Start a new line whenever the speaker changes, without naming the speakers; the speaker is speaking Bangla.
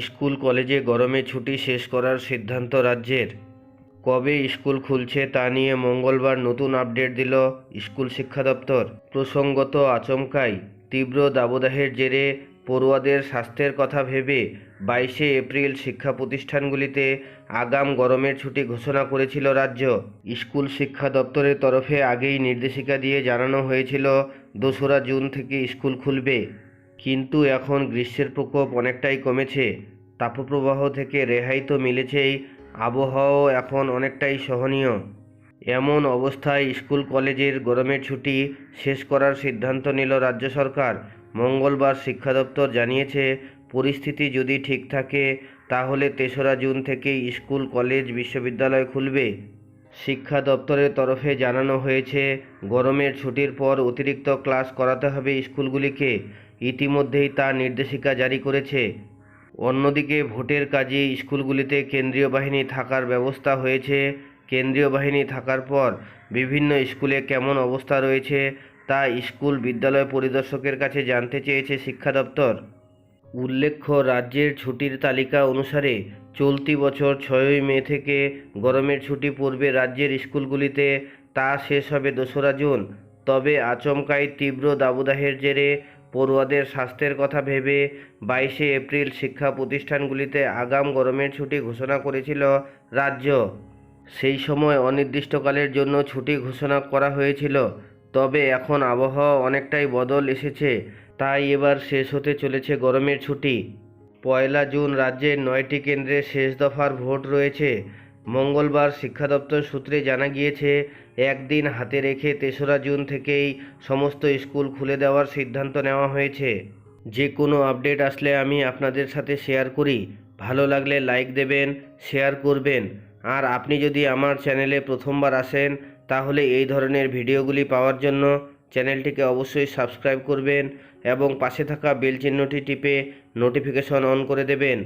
স্কুল কলেজে গরমে ছুটি শেষ করার সিদ্ধান্ত রাজ্যের। কবে স্কুল খুলছে তা নিয়ে মঙ্গলবার নতুন আপডেট দিল স্কুল শিক্ষা দপ্তর। প্রসঙ্গত আচমকাই তীব্র দাবদাহের জেরে পড়ুয়াদের স্বাস্থ্যের কথা ভেবে বাইশে এপ্রিল শিক্ষা প্রতিষ্ঠানগুলিতে আগাম গরমের ছুটি ঘোষণা করেছিল রাজ্য। স্কুল শিক্ষা দপ্তরের তরফে আগেই নির্দেশিকা দিয়ে জানানো হয়েছিল, দোসরা জুন থেকে স্কুল খুলবে। কিন্তু এখন গ্রীষ্মের প্রকোপ অনেকটাই কমেছে। তাপপ্রবাহ থেকে রেহাই তো মিলেছেই, আবহাওয়াও এখন অনেকটাই সহনীয়। এমন অবস্থায় স্কুল কলেজের গরমের ছুটি শেষ করার সিদ্ধান্ত নিল রাজ্য সরকার। মঙ্গলবার শিক্ষা দপ্তর জানিয়েছে, পরিস্থিতি যদি ঠিক থাকে, তাহলে তেসরা জুন থেকেই স্কুল কলেজ বিশ্ববিদ্যালয় খুলবে। শিক্ষা দপ্তরের তরফে জানানো হয়েছে, গরমের ছুটির পর অতিরিক্ত ক্লাস করাতে হবে স্কুলগুলিকে। ইতিমধ্যেই তা নির্দেশিকা জারি করেছে। অন্যদিকে ভোটের কাজে স্কুলগুলিতে কেন্দ্রীয় বাহিনী থাকার ব্যবস্থা হয়েছে। কেন্দ্রীয় বাহিনী থাকার পর বিভিন্ন স্কুলে কেমন অবস্থা রয়েছে তা স্কুল বিদ্যালয় পরিদর্শকের কাছে জানতে চেয়েছে শিক্ষা দপ্তর। উল্লেখ্য, রাজ্যের ছুটির তালিকা অনুসারে চলতি বছর ছয়ই মে থেকে গরমের ছুটি পড়বে রাজ্যের স্কুলগুলিতে তা শেষ হবে দোসরা জুন। তবে আচমকাই তীব্র দাবদাহের জেরে পড়ুয়াদের স্বাস্থ্যের কথা ভেবে বাইশে এপ্রিল শিক্ষা প্রতিষ্ঠানগুলিতে আগাম গরমের ছুটি ঘোষণা করেছিল রাজ্য। সেই সময় অনির্দিষ্টকালের জন্য ছুটি ঘোষণা করা হয়েছিল। তবে এখন আবহাওয়া অনেকটাই বদল এসেছে, তাই এবার শেষ হতে চলেছে গরমের ছুটি। পয়লা জুন রাজ্যের নয়টি কেন্দ্রে শেষ দফার ভোট রয়েছে। মঙ্গলবার শিক্ষা দপ্তর সূত্রে জানা গিয়েছে, একদিন হাতে রেখে তেসরা জুন থেকেই সমস্ত স্কুল খুলে দেওয়ার সিদ্ধান্ত নেওয়া হয়েছে। যে কোনো আপডেট আসলে আমি আপনাদের সাথে শেয়ার করি। ভালো লাগলে লাইক দেবেন, শেয়ার করবেন। আর আপনি যদি আমার চ্যানেলে প্রথমবার আসেন, তাহলে এই ধরনের ভিডিওগুলি পাওয়ার জন্য চ্যানেলটিকে অবশ্যই সাবস্ক্রাইব করবেন এবং পাশে থাকা বেল চিহ্নটি টিপে নোটিফিকেশন অন করে দেবেন।